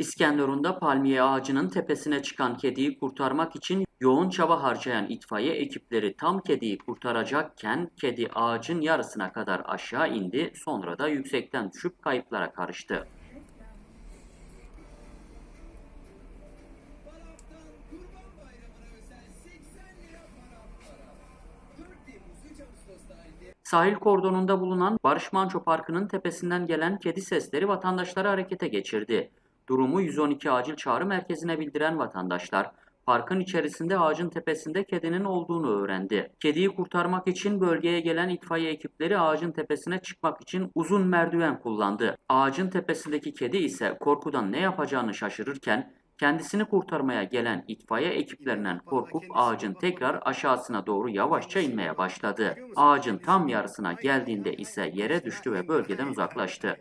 İskenderun'da palmiye ağacının tepesine çıkan kediyi kurtarmak için yoğun çaba harcayan itfaiye ekipleri tam kediyi kurtaracakken kedi ağacın yarısına kadar aşağı indi sonra da yüksekten düşüp kayıplara karıştı. Balaf'tan Kurban Bayramı'na özel 80 lira para para. 4 Temmuz 3 Ağustos tarihinde Sahil kordonunda bulunan Barış Manço Parkı'nın tepesinden gelen kedi sesleri vatandaşları harekete geçirdi. Durumu 112 acil çağrı merkezine bildiren vatandaşlar, parkın içerisinde ağacın tepesinde kedinin olduğunu öğrendi. Kediyi kurtarmak için bölgeye gelen itfaiye ekipleri ağacın tepesine çıkmak için uzun merdiven kullandı. Ağacın tepesindeki kedi ise korkudan ne yapacağını şaşırırken kendisini kurtarmaya gelen itfaiye ekiplerinden korkup ağacın tekrar aşağısına doğru yavaşça inmeye başladı. Ağacın tam yarısına geldiğinde ise yere düştü ve bölgeden uzaklaştı.